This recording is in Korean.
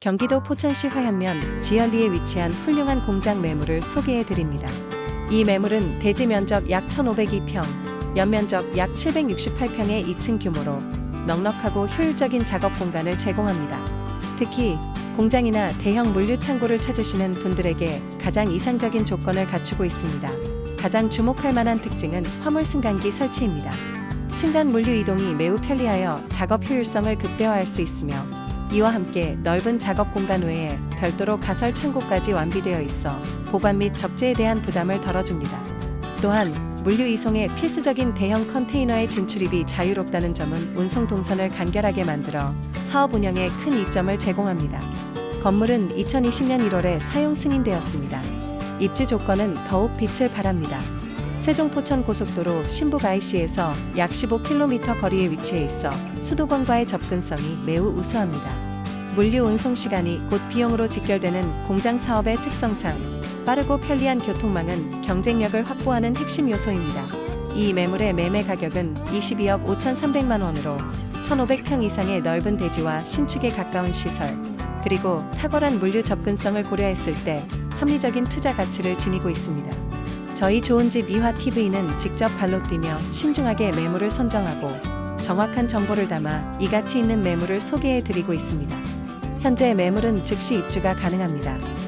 경기도 포천시 화현면 지연리에 위치한 훌륭한 공장 매물을 소개해 드립니다. 이 매물은 대지 면적 약 1,502평, 연면적 약 768평의 2층 규모로 넉넉하고 효율적인 작업 공간을 제공합니다. 특히 공장이나 대형 물류 창고를 찾으시는 분들에게 가장 이상적인 조건을 갖추고 있습니다. 가장 주목할 만한 특징은 화물 승강기 설치입니다. 층간 물류 이동이 매우 편리하여 작업 효율성을 극대화할 수 있으며 이와 함께 넓은 작업 공간 외에 별도로 가설 창고까지 완비되어 있어 보관 및 적재에 대한 부담을 덜어줍니다. 또한 물류 이송에 필수적인 대형 컨테이너의 진출입이 자유롭다는 점은 운송 동선을 간결하게 만들어 사업 운영에 큰 이점을 제공합니다. 건물은 2020년 1월에 사용 승인되었습니다. 입지 조건은 더욱 빛을 발합니다. 세종 포천 고속도로 신북 IC에서 약 15km 거리에 위치해 있어 수도권과의 접근성이 매우 우수합니다. 물류 운송 시간이 곧 비용으로 직결되는 공장 사업의 특성상 빠르고 편리한 교통망은 경쟁력을 확보하는 핵심 요소입니다. 이 매물의 매매 가격은 22억 5,300만 원으로 1,500평 이상의 넓은 대지와 신축에 가까운 시설, 그리고 탁월한 물류 접근성을 고려했을 때 합리적인 투자 가치를 지니고 있습니다. 저희 좋은 집 이화 TV는 직접 발로 뛰며 신중하게 매물을 선정하고 정확한 정보를 담아 이 가치 있는 매물을 소개해 드리고 있습니다. 현재 매물은 즉시 입주가 가능합니다.